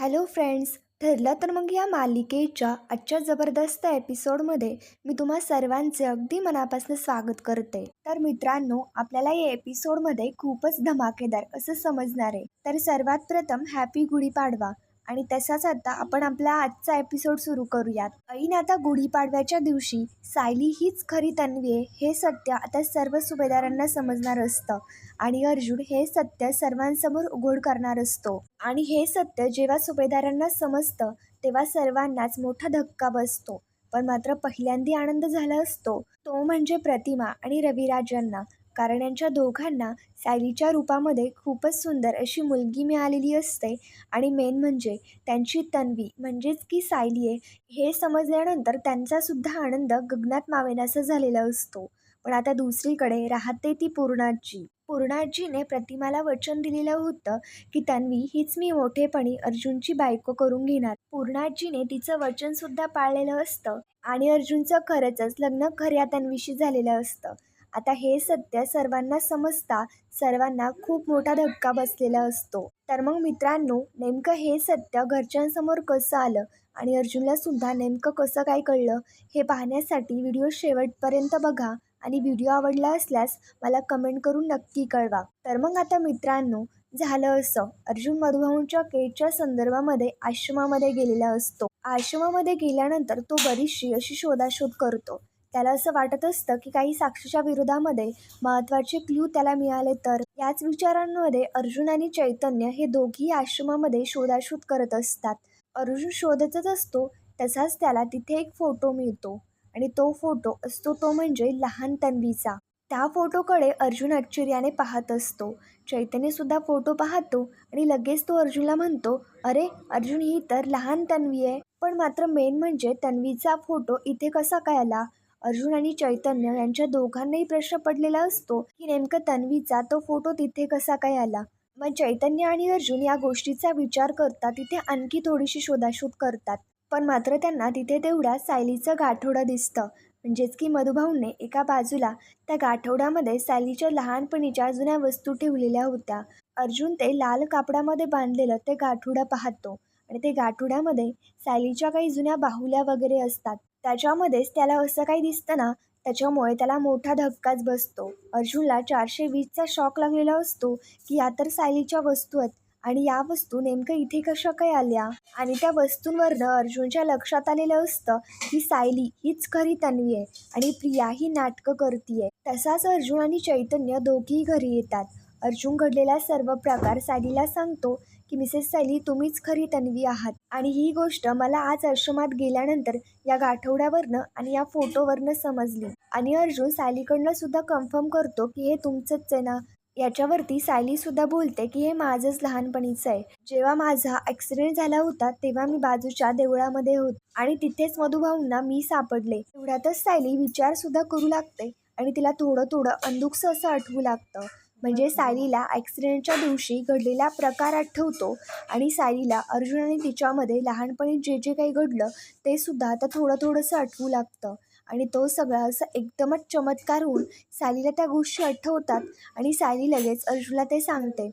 Hello friends ठरलं तर मग या मालिकेच्या आजच्या जबरदस्त एपिसोडमध्ये मी तुम्हा सर्वांचे अगदी मनापासून स्वागत करते. तर मित्रांनो आपल्याला या एपिसोडमध्ये खूपच धमाकेदार असं समजणार. आहे तर सर्वात प्रथम हॅपी गुढीपाडवा आणि तसाच आता आपण आपला आजचा एपिसोड सुरू करूयात. ऐन आता गुढीपाडव्याच्या दिवशी सायली हीच खरी तन्वी आहे हे सत्य आता सर्व सुभेदारांना समजणार असतं. आणि अर्जुन हे सत्य सर्वांसमोर उघड करणार असतो. आणि हे सत्य जेव्हा सुभेदारांना समजतं तेव्हा सर्वांनाच मोठा धक्का बसतो. पण मात्र पहिल्यांदा आनंद झाला असतो. तो म्हणजे प्रतिमा आणि रविराजांना. कारण यांच्या दोघांना सायलीच्या रूपामध्ये खूपच सुंदर अशी मुलगी मिळालेली असते. आणि मेन म्हणजे त्यांची तन्वी म्हणजेच की सायली आहे हे समजल्यानंतर त्यांचासुद्धा आनंद गगनात मावेनासा झालेला असतो. पण आता दुसरीकडे राहते ती पूर्णाजी. पूर्णाजीने प्रतिमाला वचन दिलेलं होतं की तन्वी हीच मी मोठेपणी अर्जुनची बायको करून घेणार. पूर्णाजीने तिचं वचनसुद्धा पाळलेलं असतं. आणि अर्जुनचं खरंच लग्न खऱ्या तन्वीशी झालेलं असतं. आता हे सत्य सर्वांना समजता सर्वांना खूप मोठा धक्का बसलेला असतो. तर मग मित्रांनो नेमकं हे सत्य घरच्यांसमोर कसं आलं आणि अर्जुनला सुद्धा नेमकं कसं काय कळलं हे पाहण्यासाठी व्हिडिओ शेवटपर्यंत बघा आणि व्हिडिओ आवडला असल्यास मला कमेंट करून नक्की कळवा. तर मग आता मित्रांनो झालं असं. अर्जुन मधुभाऊंच्या केटच्या संदर्भामध्ये आश्रमामध्ये गेलेला असतो. आश्रमामध्ये गेल्यानंतर तो बरीचशी अशी शोधाशोध करतो. त्याला असं वाटत असतं की काही साक्षीच्या विरोधामध्ये महत्त्वाचे क्ल्यू त्याला मिळाले तर. याच विचारांमध्ये अर्जुन आणि चैतन्य हे दोघी आश्रमामध्ये शोधाशोध करत असतात. अर्जुन शोधतच असतो तसाच त्याला तिथे एक फोटो मिळतो. आणि तो फोटो असतो तो म्हणजे लहान तन्वीचा. त्या फोटोकडे अर्जुन आश्चर्याने पाहत असतो. चैतन्यसुद्धा फोटो पाहतो आणि लगेच तो अर्जुनला म्हणतो अरे अर्जुन ही तर लहान तन्वी आहे. पण मात्र मेन म्हणजे तन्वीचा फोटो इथे कसा काय आला? अर्जुन आणि चैतन्य यांच्या दोघांनाही प्रश्न पडलेला असतो की नेमकं तन्वीचा तो फोटो तिथे कसा काय आला? मग चैतन्य आणि अर्जुन या गोष्टीचा विचार करता तिथे आणखी थोडीशी शोधाशोध करतात. पण मात्र त्यांना तिथे तेवढा सायलीचं गाठोडं दिसतं. म्हणजेच की मधुभाऊने एका बाजूला त्या गाठोड्यामध्ये सायलीच्या लहानपणीच्या जुन्या वस्तू ठेवलेल्या होत्या. अर्जुन ते लाल कापडामध्ये बांधलेलं ते गाठोडं पाहतो. आणि ते गाठोड्यामध्ये सायलीच्या काही जुन्या बाहुल्या वगैरे असतात. त्याच्यामध्येच त्याला असं काही दिसतं ना त्याच्यामुळे त्याला मोठा धक्काच बसतो. अर्जुनला चारशे वीसचा शॉक लागलेला असतो की या तर सायलीच्या वस्तू आहेत आणि या वस्तू नेमकं इथे कशा काय आल्या? आणि त्या वस्तूंवरनं अर्जुनच्या लक्षात आलेलं असतं की सायली हीच खरी तन्वी आहे आणि प्रिया ही नाटकं करतीये. तसाच अर्जुन आणि चैतन्य दोघेही घरी येतात. अर्जुन घडलेला सर्व प्रकार सायलीला सांगतो की मिसेस सॅली तुम्हीच खरी तन्वी आहात. आणि ही गोष्ट मला आज आश्रमात गेल्यानंतर या गाठवड्यावरनं आणि या फोटोवरनं समजली. आणि अर्जुन सॅलीकडनं सुद्धा कन्फर्म करतो की हे तुमचंच आहे ना? याच्यावरती सायलीसुद्धा बोलते की हे माझंच लहानपणीचं आहे. जेव्हा माझा ॲक्सिडेंट झाला होता तेव्हा मी बाजूच्या देवळामध्ये होत आणि तिथेच मधुभाऊंना मी सापडले. तेवढ्यातच सायली विचारसुद्धा करू लागते आणि तिला थोडं थोडं अंधुकसं असं आठवू लागतं. म्हणजे सायलीला ॲक्सिडेंटच्या दिवशी घडलेला प्रकार आठवतो आणि सायलीला अर्जुन आणि तिच्यामध्ये लहानपणी जे जे काही घडलं ते सुद्धा आता थोडं थोडंसं आठवू लागतं. आणि तो सगळा असं एकदमच चमत्कार होऊन सायलीला त्या गोष्टी आठवतात आणि सायली लगेच अर्जुनला ते सांगते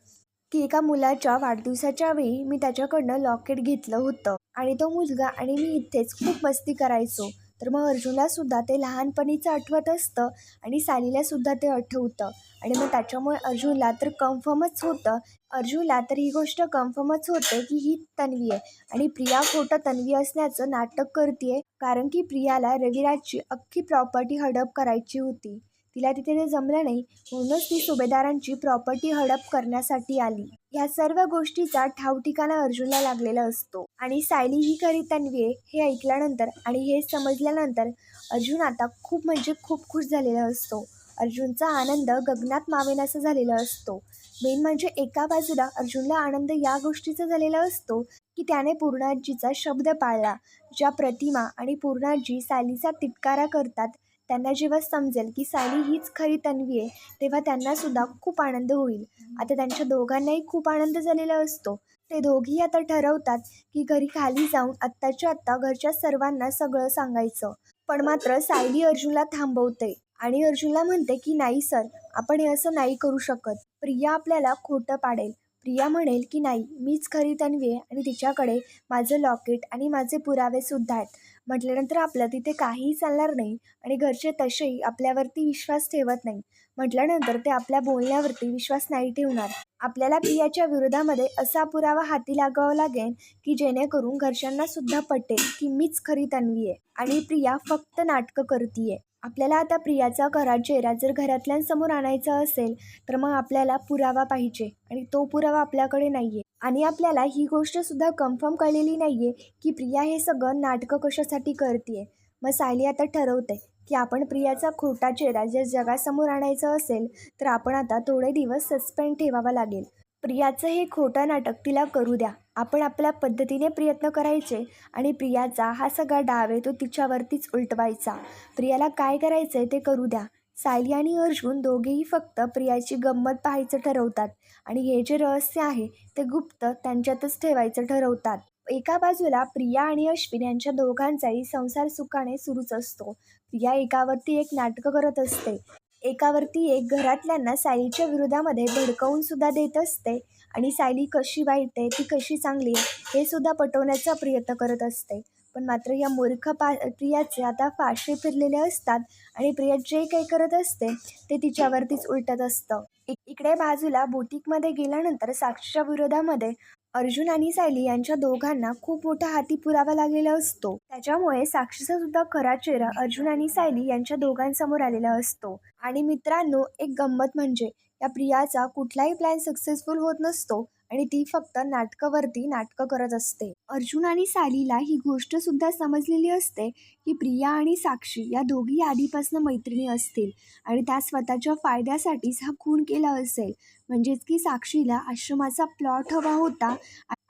की एका मुलाच्या वाढदिवसाच्या वेळी मी त्याच्याकडनं लॉकेट घेतलं होतं आणि तो मुलगा आणि मी इथेच खूप मस्ती करायचो. तर मग अर्जुनलासुद्धा ते लहानपणीचं आठवत असतं आणि सालीलासुद्धा ते आठवतं. आणि मग त्याच्यामुळे अर्जुनला तर कन्फर्मच होतं. अर्जुनला तर ही गोष्ट कन्फर्मच होते की ही तन्वी आहे. आणि प्रिया खोटं तन्वी असण्याचं नाटक करते कारण की प्रियाला रविराजची अख्खी प्रॉपर्टी हडप करायची होती. तिला तिथे ते जमलं नाही म्हणूनच ती सुभेदारांची प्रॉपर्टी हडप करण्यासाठी आली. ह्या सर्व गोष्टीचा ठावठिकाणा अर्जुनला लागलेला असतो. आणि सायली ही खरी तन्वी हे ऐकल्यानंतर आणि हे समजल्यानंतर अर्जुन आता खूप म्हणजे खूप खुश झालेला असतो. अर्जुनचा आनंद गगनात मावेनासा झालेला असतो. मेन म्हणजे एका बाजूला अर्जुनला आनंद या गोष्टीचा झालेला असतो की त्याने पूर्णाजीचा शब्द पाळला ज्या प्रतिमा आणि पूर्णाजी सालीचा तिटकारा करतात त्यांना जेव्हा समजेल की सायली हीच खरी तन्वी आहे तेव्हा त्यांनासुद्धा खूप आनंद होईल. आता त्यांच्या दोघांनाही खूप आनंद झालेला असतो. ते दोघी आता ठरवतात की घरी खाली जाऊन आत्ताच्या आत्ता घरच्या सर्वांना सगळं सांगायचं. पण मात्र सायली अर्जुनला थांबवते आणि अर्जुनला म्हणते की नाही सर आपण हे असं नाही करू शकत. प्रिया आपल्याला खोटं पाडेल. प्रिया म्हणेल की नाही मीच खरी तन्वी आहे आणि तिच्याकडे माझं लॉकेट आणि माझे पुरावेसुद्धा आहेत. म्हटल्यानंतर आपलं तिथे काहीही चालणार नाही आणि घरचे तसेही आपल्यावरती विश्वास ठेवत नाही. म्हटल्यानंतर ते आपल्या बोलण्यावरती विश्वास नाही ठेवणार. आपल्याला प्रियाच्या विरोधामध्ये असा पुरावा हाती लागावा लागेल की जेणेकरून घरच्यांना सुद्धा पटेल की मीच खरी तन्वी आहे आणि प्रिया फक्त नाटकं करतीये. आपल्याला आता प्रियाचा खरा चेहरा जर घरातल्यांसमोर आणायचा असेल तर मग आपल्याला पुरावा पाहिजे आणि तो पुरावा आपल्याकडे नाही आहे आणि आपल्याला ही गोष्टसुद्धा कन्फर्म कळलेली नाही आहे की प्रिया हे सगळं नाटकं कशासाठी करते मग सायली आता ठरवते की आपण प्रियाचा खोटा चेहरा जर जगासमोर आणायचं असेल तर आपण आता थोडे दिवस सस्पेंड ठेवावा लागेल. प्रियाचं हे खोटं नाटक तिला करू द्या. आपण आपल्या पद्धतीने प्रयत्न करायचे आणि प्रियाचा हा सगळा डाव आहे तो तिच्यावरतीच उलटवायचा. प्रियाला काय करायचं आहे ते करू द्या. सायली आणि अर्जुन दोघेही फक्त प्रियाची गंमत पाहायचं ठरवतात आणि हे जे रहस्य आहे ते गुप्त त्यांच्यातच ठेवायचं ठरवतात. एका बाजूला प्रिया आणि अश्विन यांच्या दोघांचाही संसार सुखाने सुरूच असतो. प्रिया एकावरती एक नाटकं करत असते. एकावरती एक घरातल्यांना सायलीच्या विरोधामध्ये भडकवून सुद्धा देत असते. आणि सायली कशी वाईट आहे ती कशी चांगली आहे हे सुद्धा पटवण्याचा प्रयत्न करत असते. पण मात्र या मूर्ख पा प्रियाचे आता फाशे फिरलेले असतात आणि प्रिया जे काही करत असते ते तिच्यावरतीच उलटत असतं. इक इकडे बाजूला बुटीकमध्ये गेल्यानंतर साक्षीच्या विरोधामध्ये अर्जुन आणि सायली यांच्या दोघांना खूप मोठा हाती पुरावा लागलेला असतो. त्याच्यामुळे साक्षीचा सुद्धा खरा चेहरा अर्जुन आणि सायली यांच्या दोघांसमोर आलेला असतो. आणि मित्रांनो एक गंमत म्हणजे या प्रियाचा कुठलाही प्लॅन सक्सेसफुल होत नसतो आणि ती फक्त नाटकावरती नाटकं करत असते. अर्जुन आणि सालीला ही गोष्ट सुद्धा समजलेली असते की प्रिया आणि साक्षी या दोघी आधीपासून मैत्रिणी असतील आणि त्या स्वतःच्या फायद्यासाठीच हा खून केला असेल. म्हणजेच की साक्षीला आश्रमाचा प्लॉट हवा होता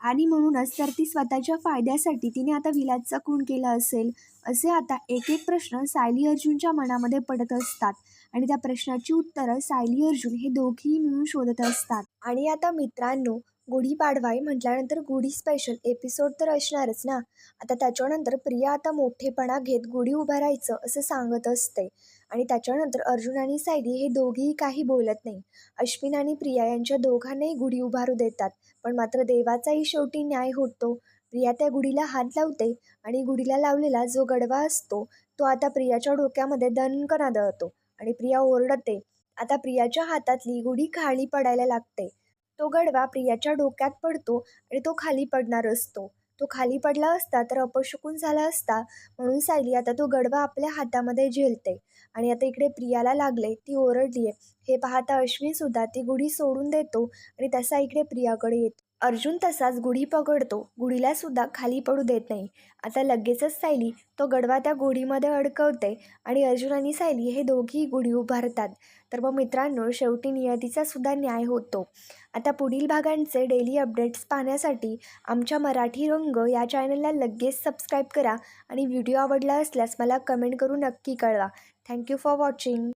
आणि म्हणूनच तर ती स्वतःच्या फायद्यासाठी तिने आता विलासचा खून केला असेल असे आता एक एक प्रश्न सायली अर्जुनच्या मनामध्ये पडत असतात. आणि त्या प्रश्नाची उत्तरं सायली अर्जुन हे दोघेही मिळून शोधत असतात. आणि आता मित्रांनो गुढीपाडवाई म्हटल्यानंतर गुढी स्पेशल एपिसोड तर असणारच ना? आता त्याच्यानंतर प्रिया आता मोठेपणा घेत गुढी उभारायचं असं सांगत असते. आणि त्याच्यानंतर अर्जुन आणि सायली हे दोघेही काही बोलत नाही. अश्विन आणि प्रिया यांच्या दोघांनाही गुढी उभारू देतात. पण मात्र देवाचाही शेवटी न्याय होतो. प्रिया त्या गुढीला हात लावते आणि गुढीला लावलेला जो गडवा असतो तो आता प्रियाच्या डोक्यामध्ये दणकन आदळतो. आणि प्रिया ओरडते. आता प्रियाच्या हातातली गुढी खाली पडायला लागते. तो गडवा प्रियाच्या डोक्यात पडतो आणि तो खाली पडणार असतो. तो खाली पडला असता तर अपशकून झाला असता म्हणून सायली आता तो गडवा आपल्या हातामध्ये झेलते. आणि आता इकडे प्रियाला लागले ती ओरडली आहे हे पाहता अश्विनसुद्धा ती गुढी सोडून देतो आणि तसा इकडे प्रियाकडे येतो. अर्जुन तसाच गुढी पकडतो. गुढीला सुद्धा खाली पडू देत नाही. आता लगेचच सायली तो गडवा त्या गुढीमध्ये अडकवते आणि अर्जुन आणि सायली हे दोघी गुढी उभारतात. तर मग मित्रांनो शेवटी नियतीचा सुद्धा न्याय होतो. आता पुढील भागांचे डेली अपडेट्स पाहण्यासाठी आमच्या मराठी रंग या चॅनलला लगेच सबस्क्राईब करा आणि व्हिडिओ आवडला असल्यास मला कमेंट करून नक्की कळवा. Thank you for watching